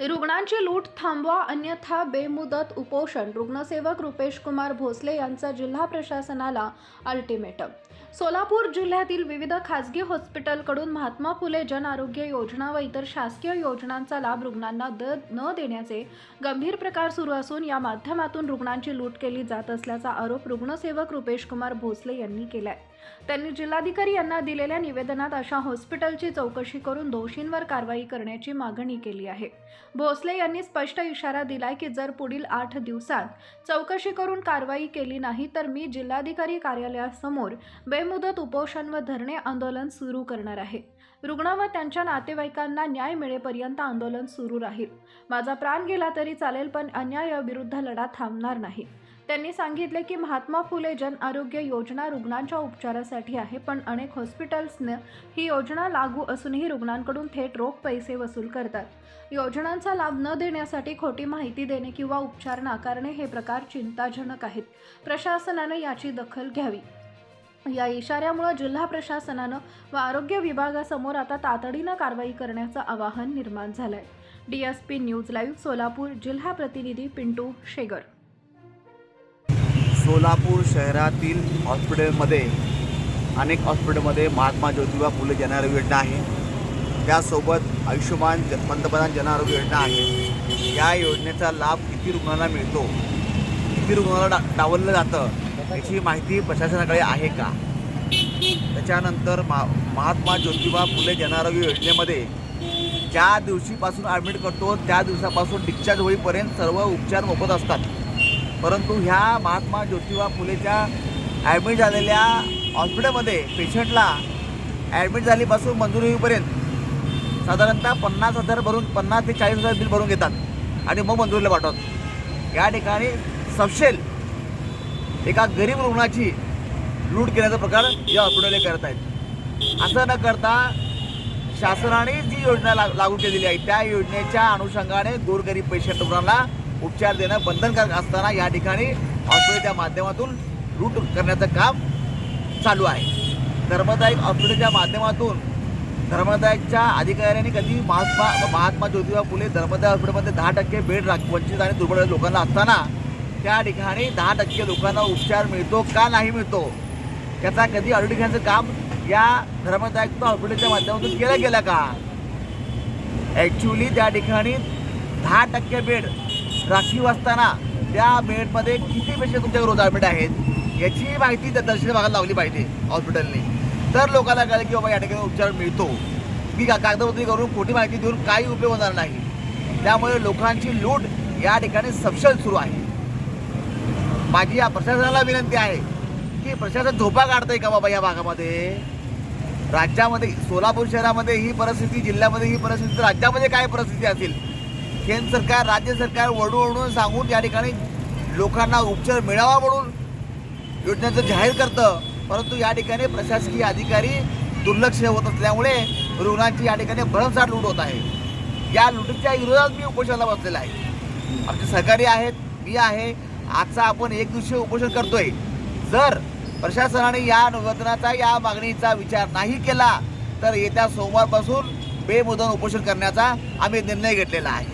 रुग्णांची लूट थांबवा अन्यथा बेमुदत उपोषण. रुग्णसेवक रुपेश कुमार भोसले यांचा जिल्हा प्रशासनाला अल्टिमेटम सोलापूर जिल्ह्यातील विविध खासगी हॉस्पिटलकडून महात्मा फुले जन आरोग्य योजना व इतर शासकीय योजनांचा लाभ रुग्णांना द न देण्याचे गंभीर प्रकार सुरू असून या माध्यमातून रुग्णांची लूट केली जात असल्याचा आरोप रुग्णसेवक रुपेश कुमार भोसले यांनी केलाय. त्यांनी जिल्हाधिकारी यांना दिलेल्या निवेदनात अशा हॉस्पिटलची चौकशी करून दोषींवर कारवाई करण्याची मागणी केली आहे. भोसले यांनी स्पष्ट इशारा दिलाय की जर पुढील आठ दिवसात चौकशी करून कारवाई केली नाही तर मी जिल्हाधिकारी कार्यालयासमोर बेमुदत उपोषण व धरणे आंदोलन सुरू करणार आहे. रुग्ण व त्यांच्या नातेवाईकांना न्याय मिळेपर्यंत आंदोलन सुरू राहील. माझा प्राण गेला तरी चालेल पण अन्यायाविरुद्ध लढा थांबणार नाही. त्यांनी सांगितले की महात्मा फुले जन आरोग्य योजना रुग्णांच्या उपचारासाठी आहे पण अनेक हॉस्पिटल्सनं ही योजना लागू असूनही रुग्णांकडून थेट रोख पैसे वसूल करतात. योजनांचा लाभ न देण्यासाठी खोटी माहिती देणे किंवा उपचार नाकारणे हे प्रकार चिंताजनक आहेत. प्रशासनानं याची दखल घ्यावी. या इशाऱ्यामुळे जिल्हा प्रशासनानं व आरोग्य विभागासमोर आता तातडीनं कारवाई करण्याचं आवाहन निर्माण झालंय. डीएसपी न्यूज लाईव्ह सोलापूर जिल्हा प्रतिनिधी पिंटू शेगर. सोलापूर शहरातील हॉस्पिटलमध्ये अनेक हॉस्पिटलमध्ये महात्मा ज्योतिबा फुले जनआरोग्य योजना आहे. त्यासोबत आयुष्यमान ज पंतप्रधान जनआरोग्य योजना आहे. या योजनेचा लाभ किती रुग्णांना मिळतो? किती रुग्णाला डा डावललं जातं? याची माहिती प्रशासनाकडे आहे का? त्याच्यानंतर मा महात्मा ज्योतिबा फुले जनआरोग्य योजनेमध्ये ज्या दिवशीपासून ॲडमिट करतो त्या दिवसापासून डिस्चार्ज होईपर्यंत सर्व उपचार मोफत असतात. परंतु ह्या महात्मा ज्योतिबा फुलेच्या ॲडमिट झालेल्या हॉस्पिटलमध्ये पेशंटला ॲडमिट झालीपासून मंजुरी होईपर्यंत साधारणतः पन्नास हजार भरून पन्नास ते चाळीस हजार बिल भरून घेतात आणि मग मंजुरीला पाठवतात. या ठिकाणी सपशेल एका गरीब रुग्णाची लूट केल्याचा प्रकार या हॉस्पिटलने करत आहेत. असं न करता शासनाने जी योजना लाग लागू केलेली आहे त्या योजनेच्या अनुषंगाने गोरगरीब पेशंट रुग्णांना उपचार देणं बंधनकारक असताना या ठिकाणी हॉस्पिटलच्या माध्यमातून रूट करण्याचं काम चालू आहे. धर्मदायक हॉस्पिटलच्या माध्यमातून धर्मदायकच्या अधिकाऱ्यांनी कधी महात्मा महात्मा ज्योतिबा फुले धर्मदाय हॉस्पिटलमध्ये दहा टक्के बेड राख वंचित आणि दुर्बळ लोकांना असताना त्या ठिकाणी दहा टक्के लोकांना उपचार मिळतो का नाही मिळतो? त्याचा कधी ऑडिट घेण्याचं काम या धर्मदायक हॉस्पिटलच्या माध्यमातून केलं गेलं का? ॲक्च्युली त्या ठिकाणी दहा टक्के बेड राखीव असताना त्या बेडमध्ये किती पेशंट तुमच्या रोज ॲडमिट आहेत याची माहिती त्या दर्शन भागात लावली पाहिजे हॉस्पिटलने तर लोकांना कळेल की बाबा या ठिकाणी उपचार मिळतो. मी का कागदपत्री करून खोटी माहिती देऊन काही उपयोग होणार नाही. त्यामुळे लोकांची लूट या ठिकाणी सपशल सुरू आहे. माझी या प्रशासनाला विनंती आहे की प्रशासन झोपा काढतंय का बाबा या भागामध्ये? राज्यामध्ये सोलापूर शहरामध्ये ही परिस्थिती जिल्ह्यामध्ये ही परिस्थिती तर राज्यामध्ये काय परिस्थिती असेल? केंद्र सरकार राज्य सरकार वरडून वरडून सांगून या ठिकाणी लोकांना उपचार मिळावा म्हणून योजनेचं जाहीर करतं परंतु या ठिकाणी प्रशासकीय अधिकारी दुर्लक्ष होत असल्यामुळे रुग्णांची या ठिकाणी भरमसाठ लूट होत आहे. या लुटीच्या विरोधात मी उपोषणाला बसलेला आहे. आमचे सहकारी आहेत मी आहे. आजचा आपण एक दिवशी उपोषण करतोय. जर प्रशासनाने या निवेदनाचा या मागणीचा विचार नाही केला तर येत्या सोमवारपासून बेमुदन उपोषण करण्याचा आम्ही निर्णय घेतलेला आहे.